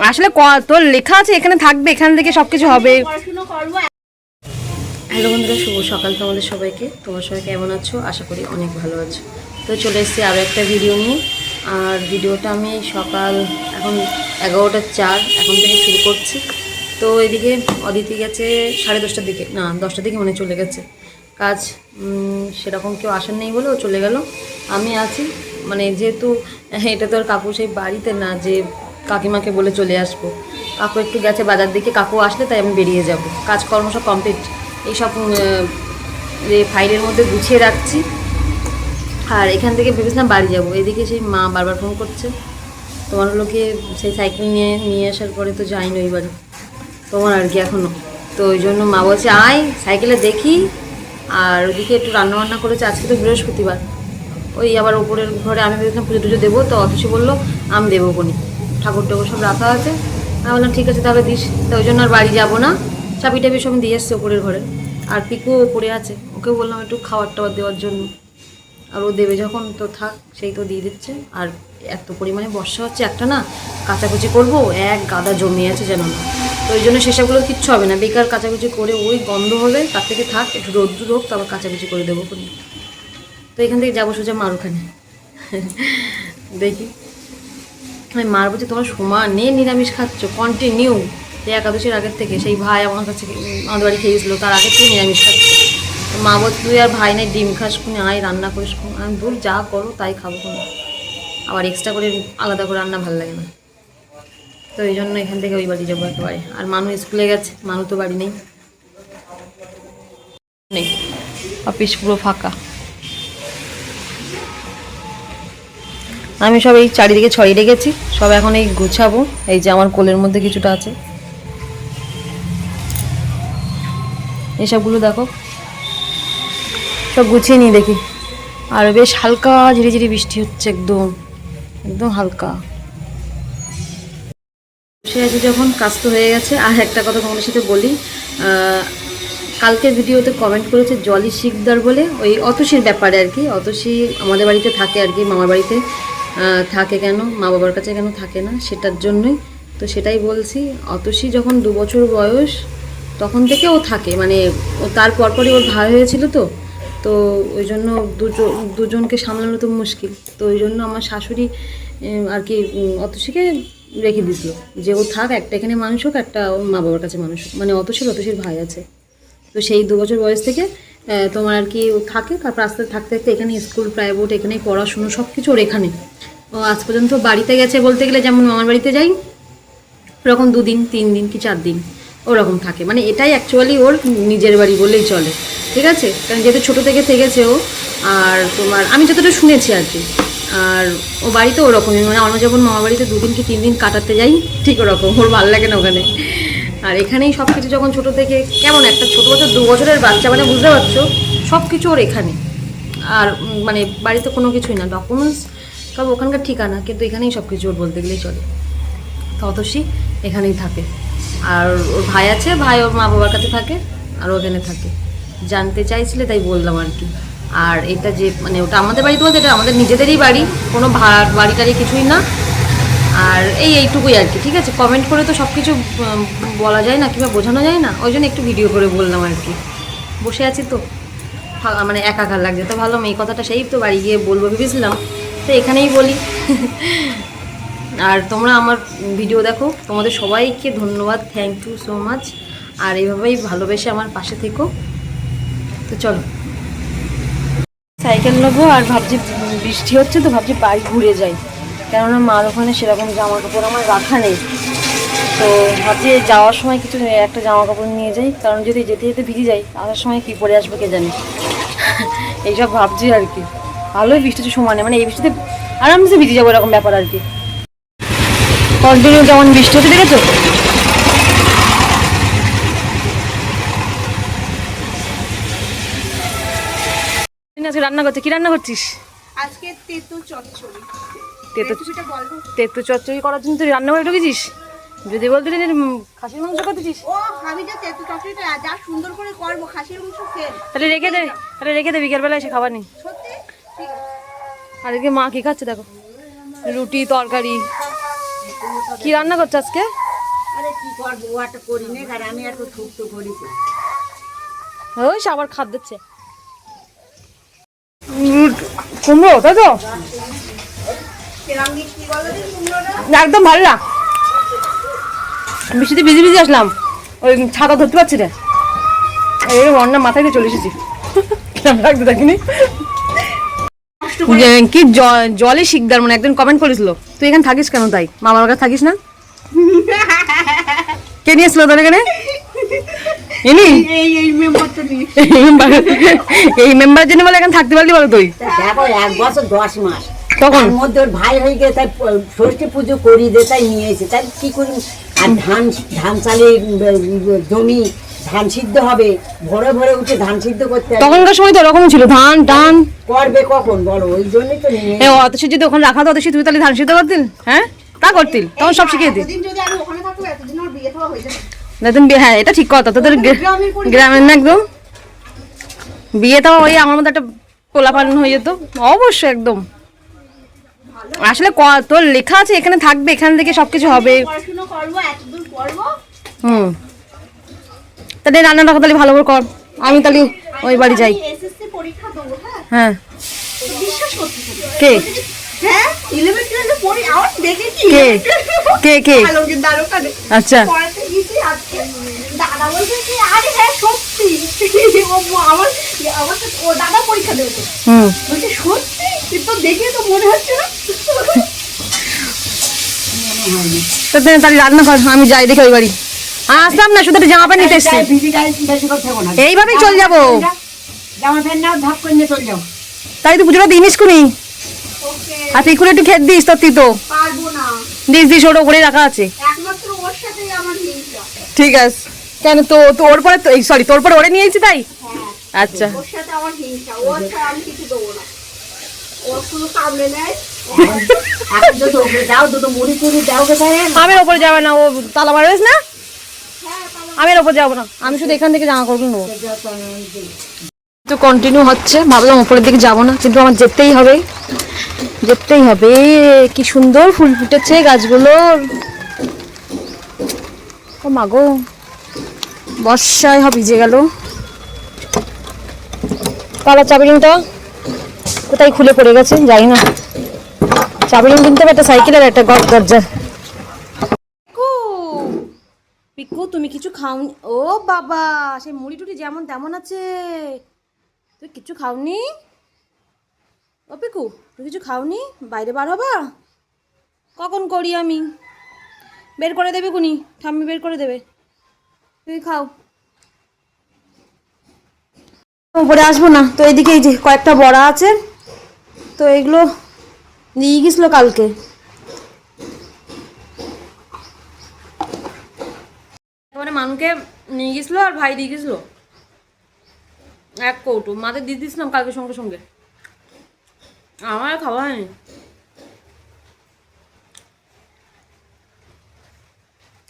আসলে ক- তোর লেখা আছে এখানে থাকবে এখান থেকে সবকিছু হবে। পড়াশুনো হ্যালো বন্ধুরা শুভ সকাল তোমাদের সবাইকে। তোমার সবাই কেমন আছো? আশা করি অনেক ভালো আছো। তো চলে এসেছি আরও একটা ভিডিও নিয়ে। আর ভিডিওটা আমি সকাল এখন এগারোটা চার এখন থেকে শুরু করছি। তো এদিকে অদিতি গেছে সাড়ে দশটার দিকে। না দশটার দিকে মনে চলে গেছে। কাজ সেরকম কেউ আসার নেই বলে ও চলে গেল। আমি আছি। মানে যেহেতু এটা তো আর কাকু সেই বাড়িতে না যে কাকিমাকে বলে চলে আসব। কাকু একটু গেছে বাজার দিকে, কাকু আসলে তাই আমি বেরিয়ে যাব। কাজকর্ম সব কমপ্লিট এইসব ফাইলের মধ্যে গুছিয়ে রাখছি। আর এখান থেকে ভেবেছিলাম বাড়ি যাব। এদিকে সেই মা বারবার ফোন করছে। তোমার লোকে সেই সাইকেল নিয়ে নিয়ে আসার পরে তো যাইনি ওই বাড়ি। তোমার আর কি এখনও তো ওই জন্য মা বলছে, আয় সাইকেলে দেখি। আর ওদিকে একটু রান্নাবান্না করেছে। আজকে তো বৃহস্পতিবার। ওই আবার ওপরের ঘরে আমি ভেবেছিলাম পুজো টুজো দেবো, তো অথচ বলল, আমি দেবো কোনি ঠাকুর টাকুর সব রাখা আছে। আমি বললাম, ঠিক আছে, তাহলে দিস। তো ওই জন্য আর বাড়ি যাব না। চাবি টাবি সব দিয়ে এসছে ওপরের ঘরে। আর পিকু ওপরে আছে। ওকে বললাম, একটু খাবার টাবার দেওয়ার জন্য। আর ও দেবে যখন, তো থাক, সেই তো দিয়ে দিচ্ছে। আর এত পরিমাণে বর্ষা হচ্ছে একটা না, কাচাকুচি করব, এক গাদা জমি আছে যেন না। তো ওই জন্য সেসবগুলো কিচ্ছু হবে না। বেকার কাচাকুচি করে ওই গন্ধ হবে, তার থেকে থাক, একটু রোদ্দুর হোক, তারপর কাচাকুচি করে দেবো। তো এখান থেকে যাব সোজা মার ওখানে দেখি। আমি মার বলছি তোমার সমান নে নিরামিষ খাচ্ছ কন্টিনিউ এই একাদশীর আগের থেকে সেই ভাই আমার কাছে আমাদের বাড়ি খেয়েছিল, তার আগের থেকে নিরামিষ খাচ্ছে মা বলছে, তুই আর ভাই নাই, ডিম খাস কোনে আয় রান্না করিস কোন আমি দূর যা করো, তাই খাব কোনো আবার এক্সট্রা করে আলাদা করে রান্না ভালো লাগে না। তো এই জন্য এখান থেকে ওই বাড়ি যাব একেবারে। আর মানু স্কুলে গেছে, মানু তো বাড়ি নেই। নেই। অফিস পুরো ফাঁকা। আমি সব এই চারিদিকে ছড়িয়ে রেখেছি সব এখন এই গুছাবো এই যে আমার কোলের মধ্যে কিছুটা আছে। এসবগুলো দেখো। সব গুছিয়ে নিয়ে দেখি। আর বেশ হালকা ঝিরিঝিরি বৃষ্টি হচ্ছে একদম একদম হালকা। বসে আছি যখন কাজ তো হয়ে গেছে। আর একটা কথা তোমাদের সাথে বলি আহ, কালকের ভিডিওতে কমেন্ট করেছে জলি শিকদার বলে ওই অতসীর ব্যাপারে আর কি। অতসী আমাদের বাড়িতে থাকে আর কি মামার বাড়িতে। থাকে কেন? মা বাবার কাছে কেন থাকে না? সেটার জন্যই তো সেটাই বলছি। অতসী যখন দু বছর বয়স, তখন থেকে ও থাকে। মানে ও তার পরপরই ওর ভাই হয়েছিল তো। তো ওই জন্য দুজন দুজনকে সামলানো তো মুশকিল। তো ওই জন্য আমার শাশুড়ি আর কি অতসীকে রেখে দিছিল যে ও থাক, একটা এখানে মানুষ হোক, একটা ওর মা বাবার কাছে মানুষ হোক। মানে অতসীর অতসীর ভাই আছে। তো সেই দু বছর বয়স থেকে তোমার আর কি থাকে, তারপর আস্তে থাকতে থাকতে এখানে স্কুল প্রাইভেট এখানে পড়াশুনো সব কিছু ওর এখানে। ও আজ পর্যন্ত বাড়িতে গেছে বলতে গেলে, যেমন মামার বাড়িতে যাই, ওরকম দুদিন, তিন দিন কি চার দিন, ওরকম থাকে। মানে এটাই অ্যাকচুয়ালি ওর নিজের বাড়ি বললেই চলে। ঠিক আছে? কারণ যেহেতু ছোটো থেকে থেকেছে ও, আর তোমার, আমি যতটা শুনেছি আর কি, আর ও বাড়িতে ওরকমই। মানে আমরা যখন মামা বাড়িতে দুদিন কি তিন দিন কাটাতে যাই, ঠিক ওরকম, ওর ভালো লাগে না ওখানে। আর এখানেই সব কিছু যখন ছোটো থেকে, কেমন একটা ছোটো বছর, দু বছরের বাচ্চা মানে বুঝতে পারছ? সব কিছু ওর এখানে। আর মানে বাড়িতে কোনো কিছুই না ডকুমেন্টস সব ওখানকার ঠিকানা, কিন্তু এখানেই সব কিছু ওর বলতে গেলেই চলে। ততসী এখানেই থাকে। আর ওর ভাই আছে, ভাই ওর মা বাবার কাছে থাকে, আর ওখানে থাকে। জানতে চাইছিলে, তাই বললাম আর কি। আর এটা যে মানে ওটা আমাদের বাড়ি বলতে এটা আমাদের নিজেদেরই বাড়ি, কোনো ভাড়া বাড়ি টাড়ি কিছুই না। আর এই এইটুকুই আর কি, ঠিক আছে? কমেন্ট করে তো সব কিছু বলা যায় না, কিংবা বোঝানো যায় না? ওই জন্য একটু ভিডিও করে বললাম আর কি। বসে আছি তো। মানে একাকার লাগছে। তো ভালো এই কথাটা সেই তো বাড়ি গিয়ে বলব ভেবেছিলাম। তো এখানেই বলি। আর তোমরা আমার ভিডিও দেখো। তোমাদের সবাইকে ধন্যবাদ। থ্যাংক ইউ সো মাচ আর এইভাবেই ভালোবেসে আমার পাশে থেকো। তো চলো। সাইকেল নেব আর ভাবছি বৃষ্টি হচ্ছে তো ভাবছি বাড়ি ঘুরে যাই। কেননা মার ওখানে সেরকম জামা কাপড় আমার রাখা নেই। তো ভাবছি যাওয়ার সময় কিছু একটা জামা কাপড় নিয়ে যাই। কারণ যদি যেতে যেতে ভিজে যাই, আসার সময় কী পরে আসবে কে জানি? এইসব ভাবছি আর কি। ভালোই বৃষ্টি হচ্ছে সমানে মানে এই বৃষ্টিতে আরামসে ভিজে যাব এরকম ব্যাপার আর কি। কন্টিনিউ যেমন বৃষ্টি হচ্ছে, দেখেছ? আজকে রান্না করছে, কি রান্না করছিস? আজকে তেতো চচ্চড়ি। তেতো চচ্চড়ি করার জন্য তুই রান্না করে ঢুকেছিস? যদি বলতে খাসির মাংস করতেছিস ও আমি যে তেতো চচ্চড়িটা যা সুন্দর করে করব খাসির মাংস ফেল তাহলে রেখে দে তাহলে রেখে দে বিকেলবেলা এসে খাবার নেই এদিকে মা কি খাচ্ছে দেখো? রুটি তরকারি। কি রান্না করছ আজকে? ওই সে আবার খাদ দিচ্ছে। কুমড়ো তাই তো? একদম ভালো না। বৃষ্টিতে ভিজে ভিজে আসলাম। ওই ছাতা ধরতে পারছি না। এই অন্য মাথায় দিয়ে চলে এসেছি। লাগতে দেখিনি? কি জ- জলে শিকদার মানে একজন কমেন্ট করেছিল। তুই এখানে থাকিস কেন তাই? মামার কাছে থাকিস না? কে নিয়েছিল তোর এখানে? ইনি? এই মেম্বার জন্য বলে এখানে থাকতে পারলি বলো তুই। দেখো এক বছর দশ মাস। তখন? তার মধ্যে ওর ভাই হয়ে গিয়ে তাই ষষ্ঠী পুজো করি দে তাই নিয়ে এসে তাই কি করি আর ধান ধান চালে জমি ধান সিদ্ধ হবে ভোরে ভোরে উঠে ধান সিদ্ধ করতে তখনকার সময় তো এরকম ছিল ধান টান। করবে কখন? বলো ওই জন্যই তো নিয়ে এ অত যদি ওখানে রাখা তো অত তুই তাহলে ধান সিদ্ধ করতিল হ্যাঁ? তা করতিল তখন সব শিখিয়ে দিল এতদিন যদি আমি ওখানে থাকব এতদিন আমার বিয়ে থাকা হয়ে যাবে নতুন বিয়ে হ্যাঁ এটা ঠিক কথা তোদের গ্রামের না একদম। বিয়ে তো ওই আমার মতো একটা পোলাপান হয়ে যেত অবশ্যই একদম। আসলে তোর লেখা আছে এখানে থাকবে এখান থেকে সবকিছু হবে। হুম। তাহলে রান্নাটা তাহলে ভালো করে কর। আমি তাহলে ওই বাড়ি যাই। হ্যাঁ? হ্যাঁ। কে? হ্যাঁ? কে? কে? কে আচ্ছা। পড়াতে গেছি আজকে। দাদা বলছে কি আরে হ্যাঁ সত্যি। আমার আমার ও দাদা পরীক্ষা দেবে হুম। বলছে সত্যি? দেখে তো মনে হচ্ছে না। তাহলে রান্না কর আমি যাই দেখি ওই বাড়ি। আসলাম না শুধু একটা জামা প্যান্ট নিতে এসছি। এইভাবেই চলে যাব। জামা প্যান্ট নাও ধাপ করে নিয়ে চলে যাও তাই তো পুজোটা দিনিস কুনি ওকে। আর তুই করে একটু খেত দিস তোর তুই তো দিস দিস ওটা করে রাখা আছে। ঠিক আছে। কেন তো তো ওর পরে তো সরি তোর পরে ওরে নিয়েছি তাই? হ্যাঁ। আচ্ছা। ওর সাথে আমার হিংসা ও আমি কিছু দেবো না। আমি ওপরে যাবে না ও তালা মারবেস না? হ্যাঁ তাহলে আমি ওপর যাব না আমি শুধু এখান থেকে জামা কাপড় নেব তো কন্টিনিউ হচ্ছে ভাবলাম উপরের দিকে যাব না কিন্তু আমার যেতেই হবে। যেতেই হবে কি সুন্দর ফুল ফুটেছে গাছগুলোর ও মাগো বর্ষায় হবে ভিজে গেল। কালার চাবিরিংটা কোথায় খুলে পড়ে গেছে, যাই না। চাবিরিং কিনতে হবে, একটা সাইকেলের একটা দরজা। পিকু! তুমি কিছু খাওনি ও বাবা, সেই মুড়ি টুড়ি যেমন তেমন আছে। তুই কিছু খাওনি? ও পিকু, তুই কিছু খাওনি? বাইরে বার হবা? কখন করি আমি? বের করে দেবে কুনি, ঠাম্মি বের করে দেবে। তুই খাও। উপরে আসব না, তো এদিকে এই যে কয়েকটা বড়া আছে। তো এগুলো নিয়ে গেছিল কালকে। এবারে মানুকে নিয়ে গেছিল আর ভাই দিয়ে গেছিল। এক কৌটো। মাদের দিয়ে দিয়েছিলাম কালকে সঙ্গে সঙ্গে। আমার খাওয়া হয়নি।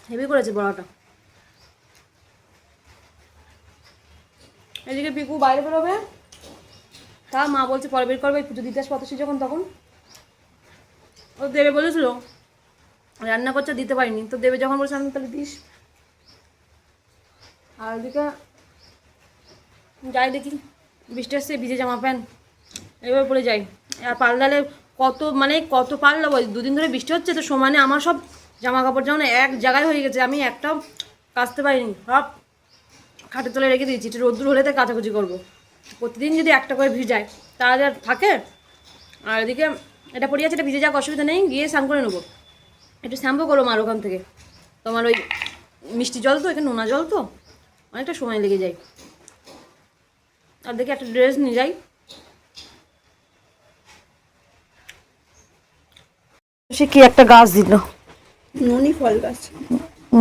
হেভি করেছে বড়াটা এদিকে পিকু বাইরে বেরোবে। তা মা বলছে, পরে বের করবে, পুজো দিতে আসবে অতসী যখন, তখন। ও দেবে বলেছিল। রান্না করছে, দিতে পারিনি। তো দেবে যখন বলছে, আমি তাহলে দিস। আর ওদিকে যাই দেখি। বৃষ্টি আসছে, ভিজে জামা প্যান্ট এবার পরে যাই। আর পাল্লালে কত মানে কত পাল্লা বল, দুদিন ধরে বৃষ্টি হচ্ছে, তো সমানে আমার সব জামা কাপড় যেমন এক জায়গায় হয়ে গেছে, আমি একটাও কাচতে পারিনি। সব খাটে তলে রেখে দিয়েছি, একটু রোদ্দুর হলে তাই কাচাকুচি করব। প্রতিদিন যদি একটা করে ভিজায় তাহলে আর থাকে? আর এদিকে এটা পড়ে আছে এটা ভিজে যাক অসুবিধা নেই গিয়ে স্নান করে নেব। একটু শ্যাম্পু করো মার ওখান থেকে। তোমার ওই মিষ্টি জল তো এখানে নোনা জল তো অনেকটা সময় লেগে যায়। আর দেখি একটা ড্রেস নিয়ে যাই। সে কি একটা গাছ দিল? ননি ফল গাছ।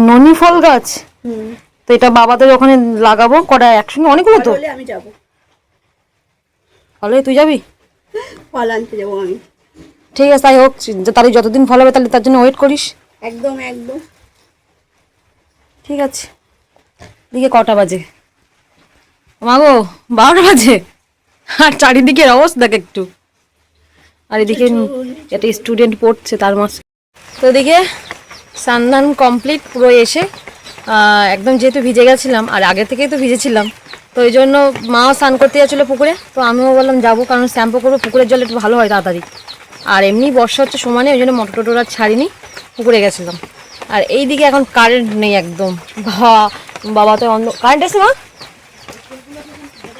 ননি ফল গাছ? হুম। তো এটা বাবাদের ওখানে লাগাবো কটা একসঙ্গে? অনেকগুলো তো? আমি যাব। তাহলে তুই যাবি? ফল আনতে যাব আমি। ঠিক আছে তাই হোক তাহলে যতদিন ফল হবে তাহলে তার জন্য ওয়েট করিস। একদম একদম। ঠিক আছে। দিকে কটা বাজে? মাগো বারোটা বাজে? আর চারিদিকের অবস্থা দেখ একটু। আর এদিকে একটা স্টুডেন্ট পড়ছে তার মাস। তো এদিকে সান্দান কমপ্লিট পুরো এসে একদম যেহেতু ভিজে গেছিলাম আর আগে থেকেই তো ভিজেছিলাম তো এই জন্য মাও স্নান করতে যাচ্ছিল পুকুরে, তো আমিও বললাম যাব, কারণ শ্যাম্পু করব, পুকুরের জল একটু ভালো হয় তাড়াতাড়ি। আর এমনি বর্ষা হচ্ছে সমানে, ওই জন্য মোটর টোটর আর ছাড়িনি, পুকুরে গেছিলাম। আর এই দিকে এখন কারেন্ট নেই একদম। বাবা বাবা তো অন্ধ কারেন্ট এসছে মা?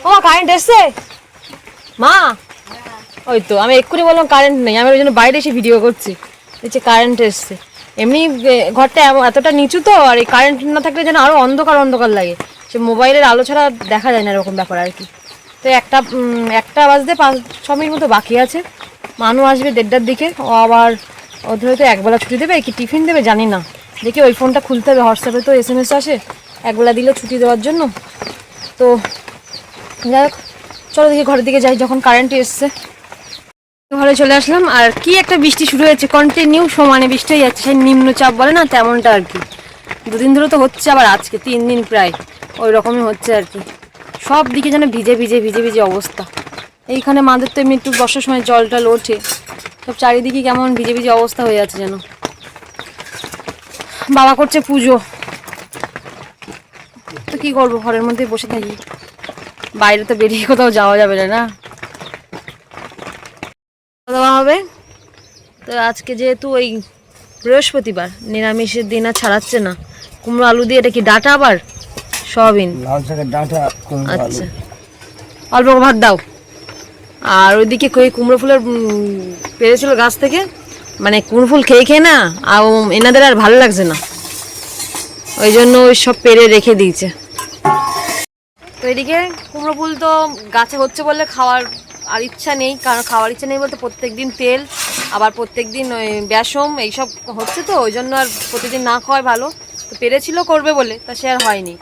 ও কারেন্ট এসছে? মা? ওই তো, আমি এক্ষুনি বললাম কারেন্ট নেই, আমি ওই জন্য বাইরে এসে ভিডিও করছি। দেখছি কারেন্ট এসছে। এমনি ঘরটা এতটা নিচু তো, আর এই কারেন্ট না থাকলে যেন আরও অন্ধকার অন্ধকার লাগে। সে মোবাইলের আলো ছাড়া দেখা যায় না এরকম ব্যাপার আর কি। তো একটা একটা বাজতে পাঁচ, ছ মিনিট মতো বাকি আছে। মানু আসবে দেড়টার দিকে, ও আবার ওদের হয়তো একবেলা ছুটি দেবে, কি টিফিন দেবে জানি না। দেখি ওই ফোনটা খুলতে হবে, হোয়াটসঅ্যাপে তো এস এম এস আসে, একবেলা দিলে ছুটি দেওয়ার জন্য। তো যাই হোক, চলো দেখি ঘরের দিকে যাই, যখন কারেন্ট এসছে। ঘরে চলে আসলাম, আর কি একটা বৃষ্টি শুরু হয়েছে কন্টিনিউ সমানে বৃষ্টি হয়ে যাচ্ছে নিম্নচাপ বলে না, তেমনটা আর কি। দুদিন ধরে তো হচ্ছে আবার আজকে, তিন দিন প্রায়। ওই রকমই হচ্ছে আর কি। সব দিকে যেন ভিজে ভিজে ভিজে ভিজে অবস্থা। এইখানে মাদের তো এমনি একটু বর্ষার সময় জল টল ওঠে। সব চারিদিকে কেমন ভিজে ভিজে অবস্থা হয়ে যাচ্ছে যেন। বাবা করছে পুজো। তো কি করব, ঘরের মধ্যে বসে থাকি। বাইরে তো বেরিয়ে কোথাও যাওয়া যাবে না না? দাওয়া হবে। তো আজকে যেহেতু ওই বৃহস্পতিবার, নিরামিষের দিন আর ছাড়াচ্ছে না। কুমড়ো আলু দিয়ে এটা কি ডাটা আবার? সয়াবিন। লাল শাকের ডাঁটা আচ্ছা। অল্প ভাত দাও। আর ওইদিকে কই কুমড়ো ফুলের পেরেছিল গাছ থেকে মানে কুমড়ো ফুল খেয়ে খেয়ে না আর এনাদের আর ভালো লাগছে না। ওই জন্য ওই সব পেরে রেখে দিয়েছে। তো এদিকে কুমড়ো ফুল তো গাছে হচ্ছে বললে খাওয়ার আর ইচ্ছা নেই কারণ খাওয়ার ইচ্ছা নেই বলতে প্রত্যেকদিন তেল আবার প্রত্যেকদিন ওই ব্যাসম এইসব হচ্ছে তো ওই জন্য আর প্রতিদিন না খাওয়াই ভালো। তো পেরেছিল করবে বলে তা সে আর হয়নি।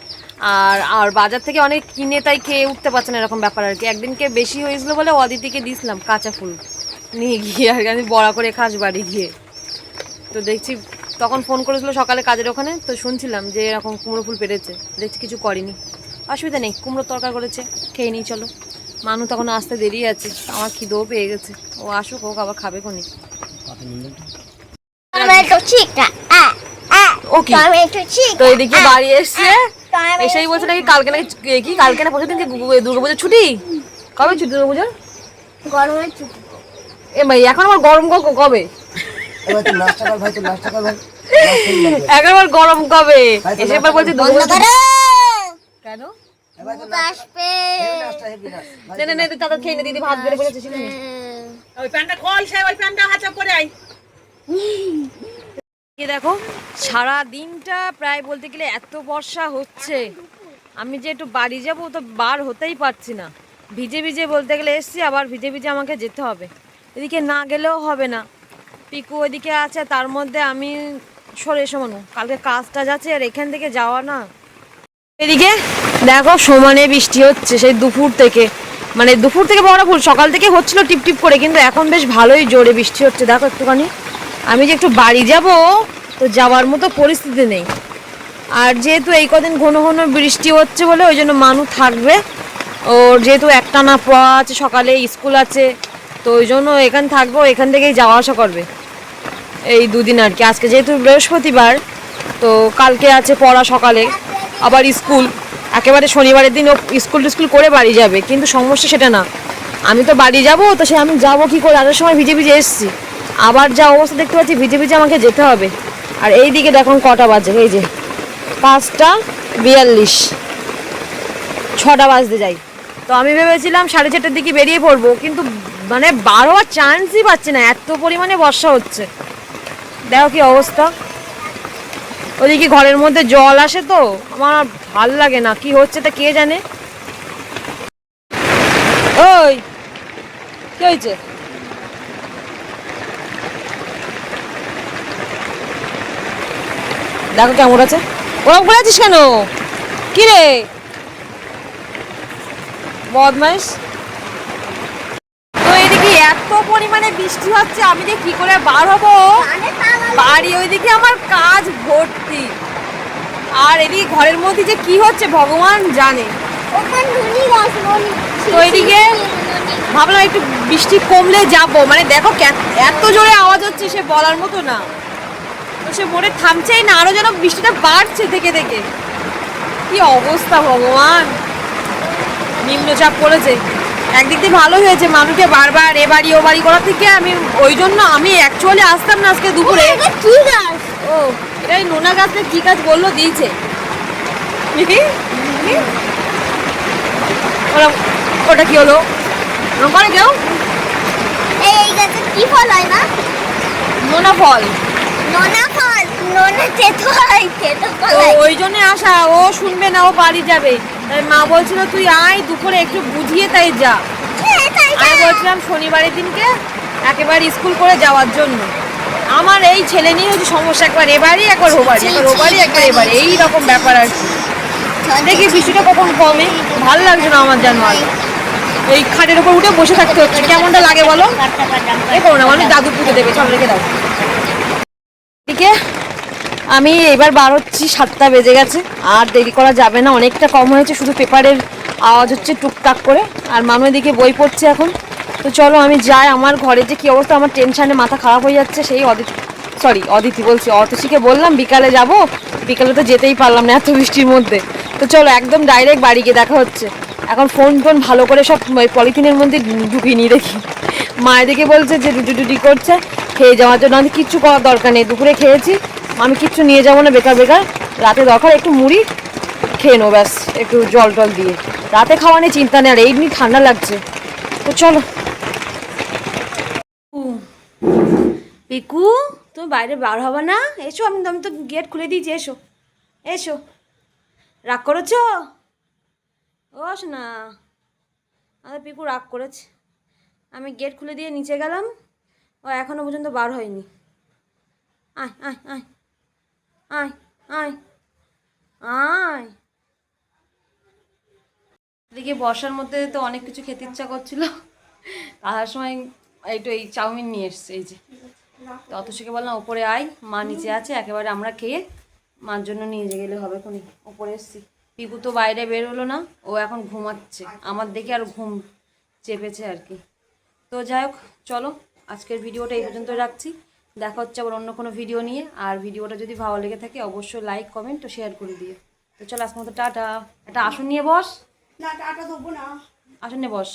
আর আর বাজার থেকে অনেক কিনে তাই খেয়ে উঠতে পারছে না এরকম ব্যাপার আর কি। একদিনকে বেশি হয়েছিল বলে অদিতিকে দিয়েছিলাম কাঁচা ফুল নিয়ে গিয়ে আর কি আমি বড়া করে খাস বাড়ি গিয়ে। তো দেখছি তখন ফোন করেছিল সকালে কাজের ওখানে তো শুনছিলাম যে এরকম কুমড়ো ফুল পেরেছে। দেখছি কিছু করেনি। অসুবিধা নেই কুমড়ো তরকার করেছে খেয়ে নিই চলো। মানু তখন আসতে দেরি আছে আমার খিদেও পেয়ে গেছে। ও আসুক হোক আবার খাবে কোনি। ও কি তো এদিকে বাড়ি এসছে। টমেটো এসেই বলছে নাকি কালকে নাকি কি কালকে না পরশু দিন কি দুর্গা পুজোর ছুটি? কবে ছুটি দুর্গা পুজোর গরমের চুটি এ ভাই এখন আমার গরম কবে? কর কর এখন আমার গরম কবে? এসে এবার বলছে দুর্গা পুজো করো! কেন? এবার তো আসবে। নাস্তা হেবি না নে নে নে তাদের খেয়ে নে দিদি ভাত বেড়ে বলেছে কি দেখো, সারা দিনটা প্রায় বলতে গেলে এত বর্ষা হচ্ছে। আমি যে একটু বাড়ি যাব তো বার হতেই পারছি না। ভিজে ভিজে বলতে গেলে এসছি, আবার ভিজে ভিজে আমাকে যেতে হবে। এদিকে না গেলেও হবে না। পিকু ওইদিকে আছে, তার মধ্যে আমি সরে এসো মানু কালকে কাজ টাজ আছে আর এখান থেকে যাওয়া না। এদিকে দেখো, সমানে বৃষ্টি হচ্ছে সেই দুপুর থেকে। মানে দুপুর থেকে বড় ফুল সকাল থেকে হচ্ছিল টিপ টিপ করে, কিন্তু এখন বেশ ভালোই জোরে বৃষ্টি হচ্ছে। দেখো একটুখানি। আমি যে একটু বাড়ি যাব, তো যাওয়ার মতো পরিস্থিতি নেই। আর যেহেতু এই কদিন ঘন ঘন বৃষ্টি হচ্ছে বলে, ওই জন্য মানুষ থাকবে। ওর যেহেতু একটা না পড়া আছে, সকালে স্কুল আছে, তো ওই জন্য এখান থাকব, এখান থেকেই যাওয়া আসা করবে। এই দুদিন আর কি। আজকে যেহেতু বৃহস্পতিবার, তো কালকে আছে পড়া সকালে, আবার স্কুল। একেবারে শনিবারের দিন ও স্কুল টিস্কুল করে বাড়ি যাবে, কিন্তু সমস্যা সেটা না। আমি তো বাড়ি যাব, তো সে আমি যাব কি করে? আগের সময় ভিজে ভিজে এসেছি। আবার যা অবস্থা দেখতে পাচ্ছি, ভিজে ভিজে আমাকে যেতে হবে। আর এই দিকে দেখুন কটা বাজে, এই যে পাঁচটা বিয়াল্লিশ। ছটা বাজতে যাই। তো আমি ভেবেছিলাম সাড়ে চারটার দিকে বেরিয়ে পড়ব, কিন্তু মানে বার হওয়ার চান্সই পাচ্ছি না, এত পরিমাণে বর্ষা হচ্ছে। দেখো কি অবস্থা। ওদিকে ঘরের মধ্যে জল আসে তো, আমার ভালো লাগে না, কি হচ্ছে তা কে জানে? ওই, কি হয়েছে? দেখো কেমন আছে। ওরকম করে আছিস কেন? কি রে? বদমাইশ। তো এদিকে এত পরিমাণে বৃষ্টি হচ্ছে আমি যে কি করে বার হব? বাড়ি ওইদিকে আমার কাজ ভর্তি। আর এদিকে ঘরের মধ্যে যে কি হচ্ছে ভগবান জানে। তো এদিকে ভাবলাম একটু বৃষ্টি কমলে যাব। মানে দেখো কে- এত জোরে আওয়াজ হচ্ছে সে বলার মতো না। মানুষের মোড়ে থামছেই না আরও যেন বৃষ্টিটা বাড়ছে থেকে থেকে কি অবস্থা ভগবান! নিম্নচাপ পড়েছে একদিক দিয়ে ভালো হয়েছে মানুষকে বারবার এ বাড়ি ও বাড়ি করা থেকে আমি ওই জন্য আমি অ্যাকচুয়ালি আসতাম না আজকে দুপুরে। কি গাছ ও এটাই নোনা গাছটা কি কাজ বলল দিয়েছে। ওরা- ওটা কি হলো? ওখানে কেউ? এই গাছে কি ফল হয় না নোনা ফল। তো ওই জন্য আসা ও শুনবে না ও বাড়ি যাবে। তাই মা বলছিল তুই আয় দুপুরে একটু বুঝিয়ে তাই যা। হ্যাঁ, আমি বলছিলাম শনিবারের দিনকে একেবারে স্কুল করে যাওয়ার জন্য। আমার এই ছেলে নিয়ে হচ্ছে সমস্যা একবার এবারই একবার ওবারই একবার ওবারই একবার এবারে এই রকম ব্যাপার আর কি। দেখি বৃষ্টিটা কখন কমে। ভালো লাগছে না আমার যেন আর। এই খাটের উপর উঠে বসে থাকতে হচ্ছে। কেমনটা লাগে বলো? এ করো না মানে দাদু পুজো দেবে। সব রেখে দাও। এদিকে আমি এবার বার হচ্ছি সাতটা বেজে গেছে। আর দেরি করা যাবে না, অনেকটা কম হয়েছে, শুধু পেপারের আওয়াজ হচ্ছে টুকটাক করে। আর মামু এদিকে বই পড়ছে এখন। তো চলো, আমি যাই। আমার ঘরে যে কি অবস্থা, আমার টেনশানে মাথা খারাপ হয়ে যাচ্ছে, সেই অদিতি সরি অদিতি বলছি। অতসীকে বললাম, বিকালে যাব। বিকালে তো যেতেই পারলাম না এত বৃষ্টির মধ্যে। তো চলো, একদম ডাইরেক্ট বাড়ি গিয়ে দেখা হচ্ছে। এখন ফোন টোন ভালো করে সব পলিথিনের মধ্যে ঢুকিয়ে নিয়ে দেখি। মা এদিকে বলছে যে রুটি টুটি করছে, খেয়ে যাওয়ার জন্য। আমি কিচ্ছু করার দরকার নেই, দুপুরে খেয়েছি। আমি কিচ্ছু নিয়ে যাব না, বেকার বেকার। রাতে দরকার একটু মুড়ি, খেয়ে নেব ব্যাস, একটু জল টল দিয়ে। রাতে খাওয়া নিয়ে চিন্তা নেই, আর এই ঠান্ডা লাগছে। তো চলো। পিকু, তুমি বাইরে বার হবে না? এসো, আমি আমি তো গেট খুলে দিয়েছি, এসো। এসো। রাগ করেছ? ওস না আমাদের পিকু রাগ করেছে। আমি গেট খুলে দিয়ে নিচে গেলাম। ও এখনও পর্যন্ত বার হয়নি। আয় আয় আয় আয় আয় আয়। বর্ষার মধ্যে তো অনেক কিছু খেতে ইচ্ছা করছিল। আসার সময় একটু এই চাউমিন নিয়ে এসছে, এই যে। তো অত অতসীকে বললাম ওপরে আয়, মা নিচে আছে, একেবারে আমরা খেয়ে মার জন্য নিয়ে গেলে হবে কোনি ওপরে এসছি। পিকু তো বাইরে বের হলো না, ও এখন ঘুমাচ্ছে। আমার দেখে আর ঘুম চেপেছে আর কি। তো যাই হোক চলো আজকের ভিডিওটা এই পর্যন্ত রাখছি। দেখা হচ্ছে আবার অন্য কোনো ভিডিও নিয়ে। আর ভিডিওটা যদি ভালো লেগে থাকে অবশ্যই লাইক কমেন্ট ও শেয়ার করে দিও। তো চলো আজকের মতো টাটা। একটা আসন নিয়ে বস। না টাটা দেবো না। আসন নিয়ে বস।